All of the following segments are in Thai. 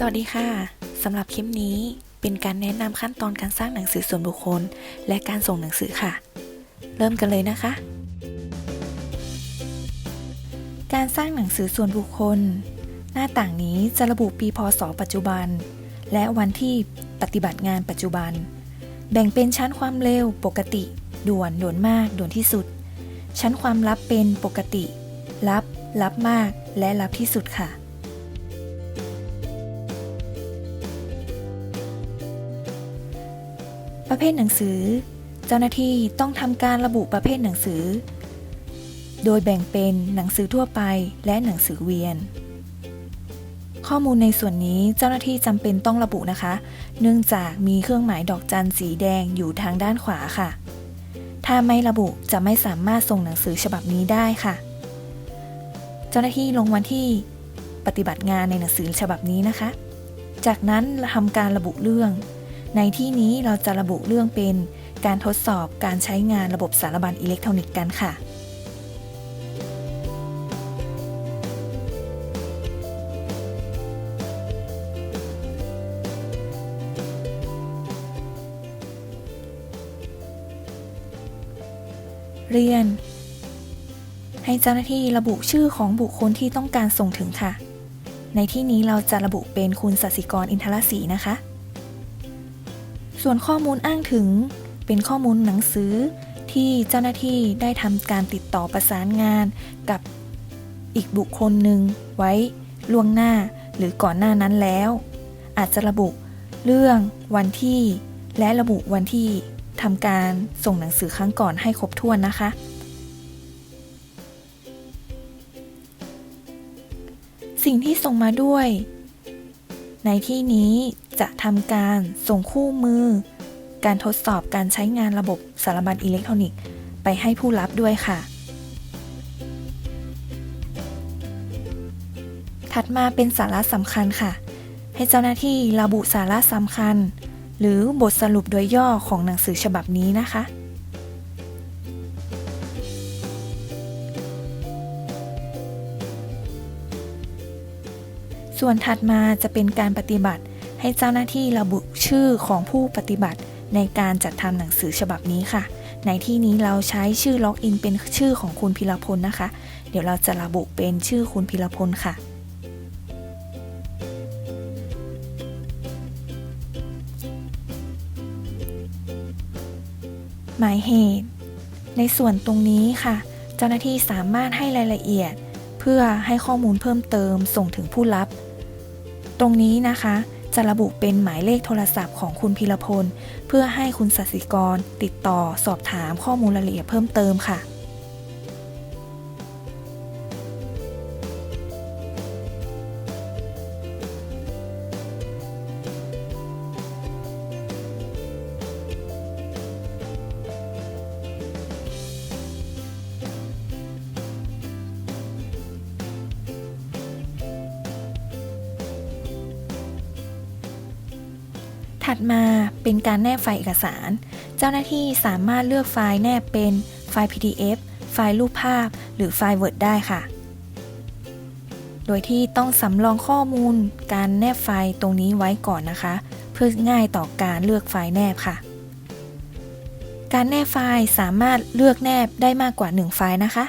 สวัสดีค่ะสำหรับคลิปนี้เป็นการแนะนำขั้นตอนการสร้างหนังสือส่วนบุคคล และการส่งหนังสือค่ะ เริ่มกันเลยนะคะ การสร้างหนังสือส่วนบุคคล หน้าต่างนี้จะระบุปีพศ ปัจจุบัน และวันที่ปฏิบัติงานปัจจุบัน แบ่งเป็นชั้นความเร็วปกติ ด่วนด่วนมาก ด่วนที่สุด ชั้นความลับเป็นปกติ ลับ ลับมาก และลับที่สุดค่ะ ประเภทหนังสือ เจ้าหน้าที่ต้องทำการระบุประเภทหนังสือ โดยแบ่งเป็นหนังสือทั่วไปและหนังสือเวียน ข้อมูลในส่วนนี้เจ้าหน้าที่จำเป็นต้องระบุนะคะ เนื่องจากมีเครื่องหมายดอกจันสีแดงอยู่ทางด้านขวาค่ะ ถ้าไม่ระบุจะไม่สามารถส่งหนังสือฉบับนี้ได้ค่ะ เจ้าหน้าที่ลงวันที่ปฏิบัติงานในหนังสือฉบับนี้นะคะ จากนั้นทำการระบุเรื่อง ในที่นี้เราจะระบุเรื่องเป็นการทดสอบการใช้งานระบบสารบัญอิเล็กทรอนิกส์กันค่ะ เรียน ให้เจ้าหน้าที่ระบุชื่อของบุคคลที่ต้องการส่งถึงค่ะ ในที่นี้เราจะระบุเป็นคุณสัสิกรอินทรศรีนะคะ ส่วนข้อมูลอ้างถึงเป็นข้อมูลหนังสือที่เจ้าหน้าที่ได้ทำการติดต่อประสานงานกับอีกบุคคลหนึ่งไว้ล่วงหน้าหรือก่อนหน้านั้นแล้ว อาจจะระบุเรื่องวันที่ และระบุวันที่ทำการส่งหนังสือครั้งก่อนให้ครบถ้วนนะคะ สิ่งที่ส่งมาด้วย ในที่นี้ จะทำการส่งคู่มือ การทดสอบการใช้งานระบบสารบัญอิเล็กทรอนิกส์ ไปให้ผู้รับด้วยค่ะ ถัดมาเป็นสาระสำคัญค่ะ ให้เจ้าหน้าที่ระบุสาระสำคัญ หรือบทสรุปโดยย่อของหนังสือฉบับนี้นะคะส่วนถัดมาจะเป็นการปฏิบัติ ให้เจ้าหน้าที่ระบุชื่อของผู้ปฏิบัติในการจัดทำหนังสือฉบับนี้ค่ะ ในที่นี้เราใช้ชื่อล็อกอินเป็นชื่อของคุณพิรพลนะคะ เดี๋ยวเราจะระบุเป็นชื่อคุณพิรพลค่ะ หมายเหตุ ในส่วนตรงนี้ค่ะ เจ้าหน้าที่สามารถให้รายละเอียด เพื่อให้ข้อมูลเพิ่มเติมส่งถึงผู้รับ ตรงนี้นะคะ จะระบุเป็นหมายเลขโทรศัพท์ของคุณพีรพล เพื่อให้คุณสัสิกร ติดต่อสอบถามข้อมูลรายละเอียดเพิ่มเติมค่ะ ถัดมาเป็นการแนบไฟล์เอกสาร เจ้าหน้าที่สามารถเลือกไฟล์แนบเป็นไฟล์ PDF ไฟล์รูปภาพ หรือไฟล์ Word ได้ค่ะ โดยที่ต้องสำรองข้อมูลการแนบไฟล์ตรงนี้ไว้ก่อนนะคะ เพื่อง่ายต่อการเลือกไฟล์แนบค่ะ การแนบไฟล์สามารถเลือกแนบได้มากกว่า 1 ไฟล์นะคะ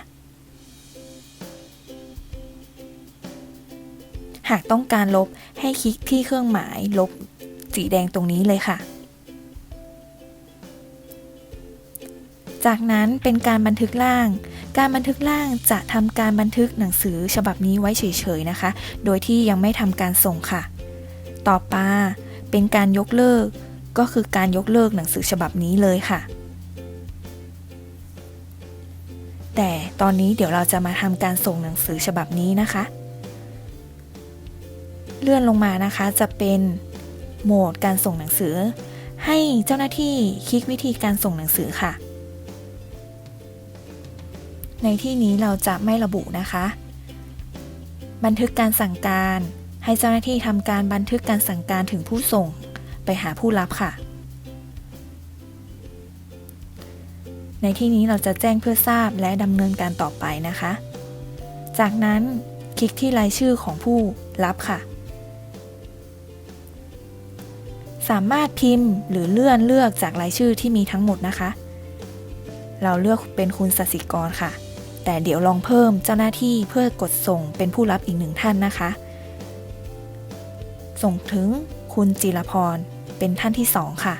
หากต้องการลบให้คลิกที่เครื่องหมายลบ สีแดงตรงนี้เลยค่ะ จากนั้นเป็นการบันทึกล่าง การบันทึกล่างจะทำการบันทึกหนังสือฉบับนี้ไว้เฉยๆนะคะ โดยที่ยังไม่ทำการส่งค่ะ ต่อมาเป็นการยกเลิก ก็คือการยกเลิกหนังสือฉบับนี้เลยค่ะแต่ตอนนี้เดี๋ยวเราจะมาทำการส่งหนังสือฉบับนี้นะคะ เลื่อนลงมานะคะจะเป็น โหมดการส่งหนังสือ ให้เจ้าหน้าที่คลิกวิธีการส่งหนังสือค่ะ ในที่นี้เราจะไม่ระบุนะคะ บันทึกการสั่งการให้เจ้าหน้าที่ทำการบันทึกการสั่งการถึงผู้ส่งไปหาผู้รับค่ะ ในที่นี้เราจะแจ้งเพื่อทราบและดำเนินการต่อไปนะคะ จากนั้นคลิกที่รายชื่อของผู้รับค่ะ สามารถพิมพ์หรือเลื่อนเลือกจากรายชื่อที่มีทั้งหมดนะคะ เราเลือกเป็นคุณสสิกรค่ะ แต่เดี๋ยวลองเพิ่มเจ้าหน้าที่เพื่อกดส่งเป็นผู้รับอีกหนึ่งท่านนะคะ ส่งถึงคุณจิรพรเป็นท่านที่สองค่ะ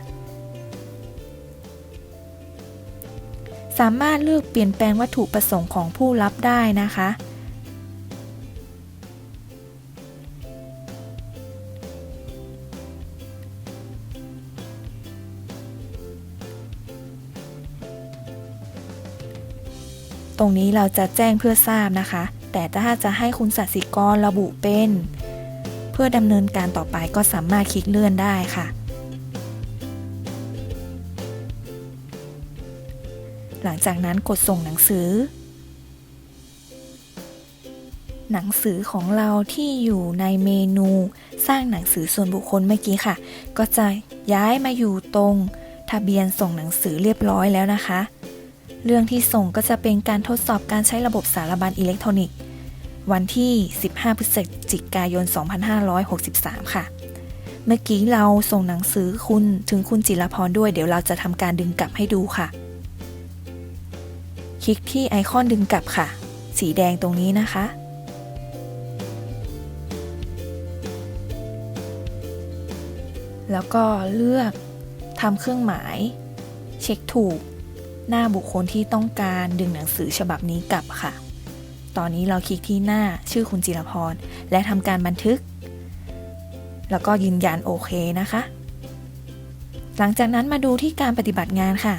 สามารถเลือกเปลี่ยนแปลงวัตถุประสงค์ของผู้รับได้นะคะ ตรงนี้เราจะแจ้งเพื่อทราบนะคะ แต่ถ้าจะให้คุณสัตสิกรระบุเป็น เพื่อดำเนินการต่อไปก็สามารถคลิกเลื่อนได้ค่ะ หลังจากนั้นกดส่งหนังสือ หนังสือของเราที่อยู่ในเมนูสร้างหนังสือส่วนบุคคลเมื่อกี้ค่ะ ก็จะย้ายมาอยู่ตรงทะเบียนส่งหนังสือเรียบร้อยแล้วนะคะ เรื่องที่ส่งก็จะเป็นการทดสอบการใช้ระบบสารบัญอิเล็กทรอนิกส์ วันที่ 15 พฤศจิกายน 2563 ค่ะ เมื่อกี้เราส่งหนังสือคุณถึงคุณจิรพรด้วย เดี๋ยวเราจะทำการดึงกลับให้ดูค่ะ คลิกที่ไอคอนดึงกลับค่ะ สีแดงตรงนี้นะคะแล้วก็เลือกทำเครื่องหมาย เช็คถูก หน้าบุคคลที่ต้องการดึงหนังสือฉบับนี้กลับค่ะ ตอนนี้เราคลิกที่หน้าชื่อคุณจิรพร และทำการบันทึก แล้วก็ยืนยันโอเคนะคะ หลังจากนั้นมาดูที่การปฏิบัติงานค่ะ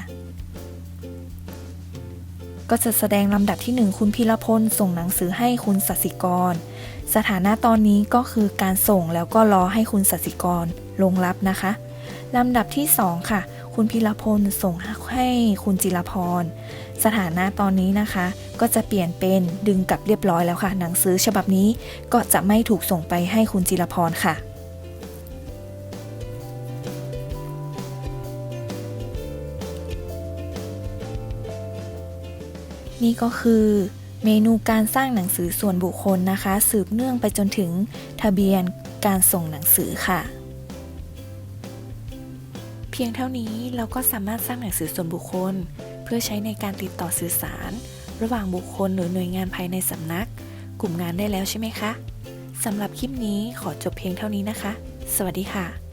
ก็จะแสดงลำดับที่ 1 คุณพิรพลส่งหนังสือให้คุณสัสิกร สถานะตอนนี้ก็คือการส่งแล้วก็รอให้คุณสัสิกรลงรับนะคะลำดับที่ 2 ค่ะ คุณพิรพลส่งให้คุณจิรพร สถานะตอนนี้นะคะ ก็จะเปลี่ยนเป็นดึงกลับเรียบร้อยแล้วค่ะ หนังสือฉบับนี้ก็จะไม่ถูกส่งไปให้คุณจิรพรค่ะนี่ก็คือเมนูการสร้างหนังสือส่วนบุคคลนะคะ สืบเนื่องไปจนถึงทะเบียนการส่งหนังสือค่ะ พียงเท่านี้เราก็สามารถสร้างหนังสือส่วนบุคคล เพื่อใช้ในการติดต่อสื่อสาร ระหว่างบุคคลหรือหน่วยงานภายในสำนัก กลุ่มงานได้แล้วใช่ไหมคะสำหรับคลิปนี้ขอจบเพียงเท่านี้นะคะ สวัสดีค่ะ